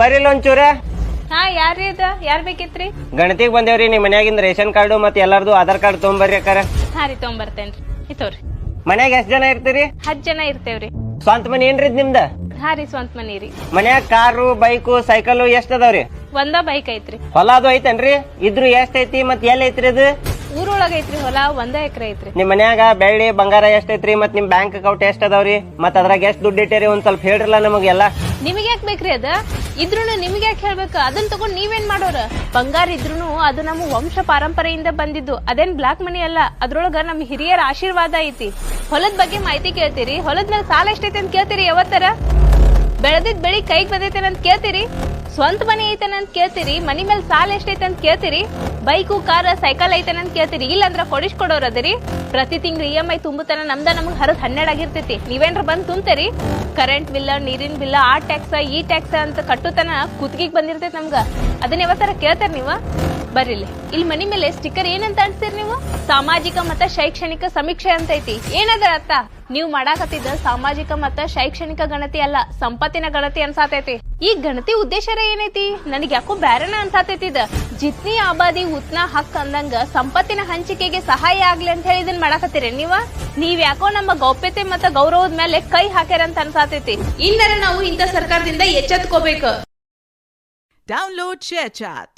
ಬರೀಲ್ಲ ಒಂಚೂರ. ಹಾ ಯಾರ್ರಿ ಇದು? ಯಾರ್ ಬೇಕಿತ್ರಿ? ಗಣತಿಗೆ ಬಂದೇವ್ರಿ ನಿಮ್ ಮನ್ಯಾಗಿಂದ ರೇಷನ್ ಕಾರ್ಡು ಮತ್ತೆ ಎಲ್ಲಾರ್ದು ಆಧಾರ್ ಕಾರ್ಡ್ ತೊಗೊಂಬರ್ರಿ ಅಕ್ಕಾರ. ಹಾರಿ ರೀ ತೊಗೊಂಬರ್ತೇನ್ರಿ. ಇತೋರಿ ಮನ್ಯಾಗ ಎಷ್ಟ್ ಜನ ಇರ್ತೀರಿ? ಹತ್ ಜನ ಇರ್ತೇವ್ರಿ. ಸ್ವಂತ ಮನಿ ಏನ್ರಿ ಇದ್ ನಿಮ್ದ? ಹಾ ರೀ ಸ್ವಂತ ಮನಿ ರೀ. ಮನ್ಯಾಗ ಕಾರು ಬೈಕು ಸೈಕಲ್ ಎಷ್ಟ್ ಅದಾವ್ರಿ? ಒಂದ ಬೈಕ್ ಐತ್ರಿ. ಹೊಲ ಅದು ಐತನ್ರಿ? ಇದ್ರು ಎಷ್ಟ್ ಐತಿ ಮತ್ ಎಲ್ಲಿ ಐತ್ರಿ ಅದು ಊರೊಳಗ ಐತ್ರಿ ಹೊಲ ಒಂದ ಎಕರೆ ಐತ್ರಿ. ನಿಮ್ ಮನ್ಯಾಗ ಬೆಳ್ಳಿ ಬಂಗಾರ ಎಷ್ಟ್ ಐತ್ರಿ ಮತ್ ನಿಮ್ ಬ್ಯಾಂಕ್ ಅಕೌಂಟ್ ಎಷ್ಟ್ ಅದಾವ್ರಿ? ಮತ್ ಅದ್ರಾಗ ಎಷ್ಟ್ ದುಡ್ಡು ಇಟ್ಟೇರಿ ಒಂದ್ ಸ್ವಲ್ಪ ಹೇಳ್ರಲ್ಲ ನಮಗೆಲ್ಲ. ನಿಮಗೆ ಯಾಕೆ ಬೇಕ್ರಿ ಅದ? ಇದ್ರೂನು ನಿಮ್ಗೆ ಯಾಕೆ ಹೇಳ್ಬೇಕು? ಅದನ್ನ ತಗೊಂಡ್ ನೀವೇನ್ ಮಾಡೋರ? ಬಂಗಾರ ಇದ್ರೂನು ಅದು ನಮ್ಮ ವಂಶ ಪಾರಂಪರೆಯಿಂದ ಬಂದಿದ್ದು. ಅದೇನ್ ಬ್ಲಾಕ್ ಮನಿ ಅಲ್ಲ. ಅದ್ರೊಳಗ ನಮ್ ಹಿರಿಯರ ಆಶೀರ್ವಾದ ಐತಿ. ಹೊಲದ ಬಗ್ಗೆ ಮಾಹಿತಿ ಕೇಳ್ತೀರಿ. ಹೊಲದ ಮೇಲೆ ಸಾಲ ಎಷ್ಟೈತೆ ಅಂತ ಕೇಳ್ತೀರಿ ಯಾವತ್ತರ? ಬೆಳೆದಿದ್ ಬೆಳಿ ಕೈಗೆ ಬಂದೈತೆ ಅಂತ ಕೇಳ್ತೀರಿ? ಸ್ವಂತ ಮನೆ ಐತೇನಂತ ಕೇಳ್ತೀರಿ, ಮನಿ ಮೇಲೆ ಸಾಲ ಎಷ್ಟೈತೆ ಅಂತ ಕೇಳ್ತೀರಿ, ಬೈಕು, ಕಾರ ಸೈಕಲ್ ಐತೇನಂತ ಕೇಳ್ತೀರಿ, ಇಲ್ಲಂದ್ರ ಕೊಡಿಸ್ ಕೊಡೋರ್ ಅದರಿ. ಪ್ರತಿ ತಿಂಗಳು ಇ ಎಂ ಐ ತುಂಬುತ್ತಾನ ನಮ್ದ ನಮ್ಗೆ ಹರದ ಹನ್ನೆರಡು ಆಗಿರ್ತೈತಿ. ನೀವೇನ್ರ ಬಂದು ತುಂಬ್ತೀರಿ? ಕರೆಂಟ್ ಬಿಲ್ ನೀರಿನ ಬಿಲ್ ಆ ಟ್ಯಾಕ್ಸ್ ಈ ಟ್ಯಾಕ್ಸ್ ಅಂತ ಕಟ್ಟುತನ ಕುತ್ತಿಗೆಗೆ ಬಂದಿರ್ತೈತಿ ನಮ್ಗ. ಅದನ್ನ ಯಾವತ್ತರ ಕೇಳ್ತಾರ ನೀವು? ಬರೀಲಿ ಇಲ್ಲಿ. ಮನಿ ಮೇಲೆ ಸ್ಟಿಕ್ಕರ್ ಏನಂತ ಅನ್ಸ್ತೀರಿ ನೀವು? ಸಾಮಾಜಿಕ ಮತ್ತ ಶೈಕ್ಷಣಿಕ ಸಮೀಕ್ಷೆ ಅಂತ ಐತಿ ಏನದ ಅರ್ಥ? ನೀವು ಮಾಡಾಕತ್ತಿದ್ದ ಸಾಮಾಜಿಕ ಮತ್ತ ಶೈಕ್ಷಣಿಕ ಗಣತಿ ಅಲ್ಲ, ಸಂಪತ್ತಿನ ಗಣತಿ ಅನ್ಸಾತೈತಿ. ಈ ಗಣತಿ ಉದ್ದೇಶರ ಏನೈತಿ? ನನಗೆ ಯಾಕೋ ಬ್ಯಾರನ ಅನ್ಸಾತೈತಿ ಇದ ಜಿತ್ನಿ ಆಬಾದಿ ಉತ್ನ ಹಕ್ ಅಂದಂಗ ಸಂಪತ್ತಿನ ಹಂಚಿಕೆಗೆ ಸಹಾಯ ಆಗ್ಲಿ ಅಂತ ಹೇಳಿ ಇದನ್ ಮಾಡಾಕತ್ತೀರಿ ನೀವ? ನೀವ್ ಯಾಕೋ ನಮ್ಮ ಗೌಪ್ಯತೆ ಮತ್ತ ಗೌರವದ ಮೇಲೆ ಕೈ ಹಾಕ್ಯಾರ ಅಂತ ಅನ್ಸಾತೈತಿ. ಇಲ್ಲರ ನಾವು ಇಂಥ ಸರ್ಕಾರದಿಂದ ಎಚ್ಚೆತ್ಕೋಬೇಕು. Download ShareChat.